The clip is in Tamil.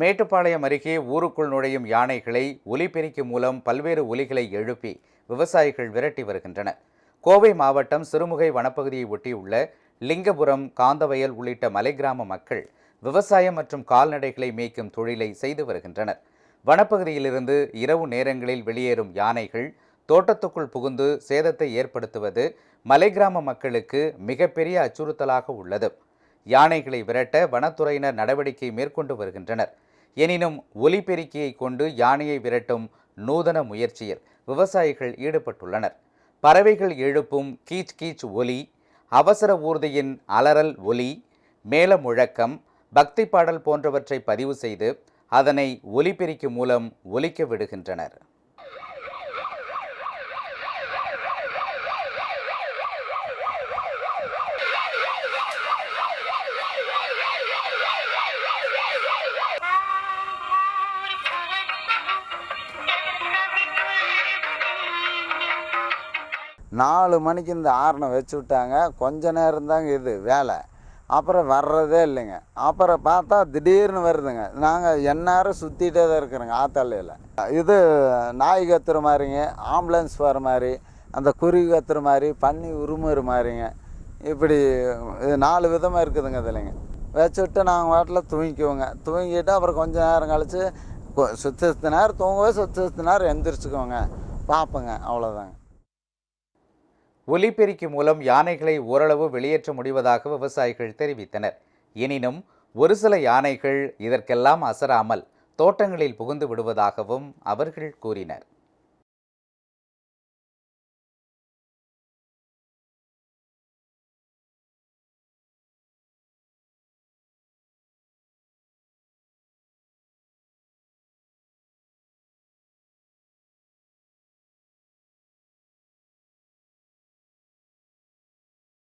மேட்டுப்பாளையம் அருகே ஊருக்குள் நுழையும் யானைகளை ஒலிபெருக்கி மூலம் பல்வேறு ஒலிகளை எழுப்பி விவசாயிகள் விரட்டி வருகின்றனர். கோவை மாவட்டம் சிறுமுகை வனப்பகுதியை ஒட்டியுள்ள லிங்கபுரம் காந்தவயல் உள்ளிட்ட மலை கிராம மக்கள் விவசாயம் மற்றும் கால்நடைகளை மேய்க்கும் தொழிலை செய்து வருகின்றனர். வனப்பகுதியிலிருந்து இரவு நேரங்களில் வெளியேறும் யானைகள் தோட்டத்துக்குள் புகுந்து சேதத்தை ஏற்படுத்துவது மலை கிராம மக்களுக்கு மிகப்பெரிய அச்சுறுத்தலாக உள்ளது. யானைகளை விரட்ட வனத்துறையினர் நடவடிக்கை மேற்கொண்டு வருகின்றனர். எனினும் ஒலிபெருக்கியை கொண்டு யானையை விரட்டும் நூதன முயற்சியில் விவசாயிகள் ஈடுபட்டுள்ளனர். பறவைகள் எழுப்பும் கீச் கீச் ஒலி அவசர ஊர்தியின் அலறல் ஒலி மேல முழக்கம் பக்தி பாடல் போன்றவற்றை பதிவு செய்து அதனை ஒலிபெருக்கி மூலம் ஒலிக்க விடுகின்றனர். நாலு மணிக்கு இந்த ஆரணை வச்சு விட்டாங்க. கொஞ்ச நேரம் தாங்க இது வேலை. அப்புறம் வர்றதே இல்லைங்க. அப்புறம் பார்த்தா திடீர்னு வருதுங்க. நாங்கள் எந்நேரம் சுற்றிட்டே தான் இருக்கிறோங்க ஆத்தாலையில். இது நாய் கத்துற மாதிரிங்க ஆம்புலன்ஸ் வர மாதிரி அந்த குருவி கத்துற மாதிரி பன்னி உருமுற மாதிரிங்க. இப்படி இது நாலு விதமாக இருக்குதுங்க இதுலைங்க. வச்சுட்டு நாங்கள் வாட்டில் தூங்கிக்குவோங்க. தூங்கிட்டு அப்புறம் கொஞ்ச நேரம் கழித்து சுத்த சுத்த நேரம் தூங்கவே சுத்த சுத்த நேரம் எந்திரிச்சுக்குவோங்க. பார்ப்போங்க அவ்வளோதாங்க ஒலிபெருக்கி மூலம் யானைகளை ஓரளவு வெளியேற்ற முடிவதாக விவசாயிகள் தெரிவித்தனர். எனினும் ஒரு சில யானைகள் இதற்கெல்லாம் அசராமல் தோட்டங்களில் புகுந்து விடுவதாகவும் அவர்கள் கூறினர்.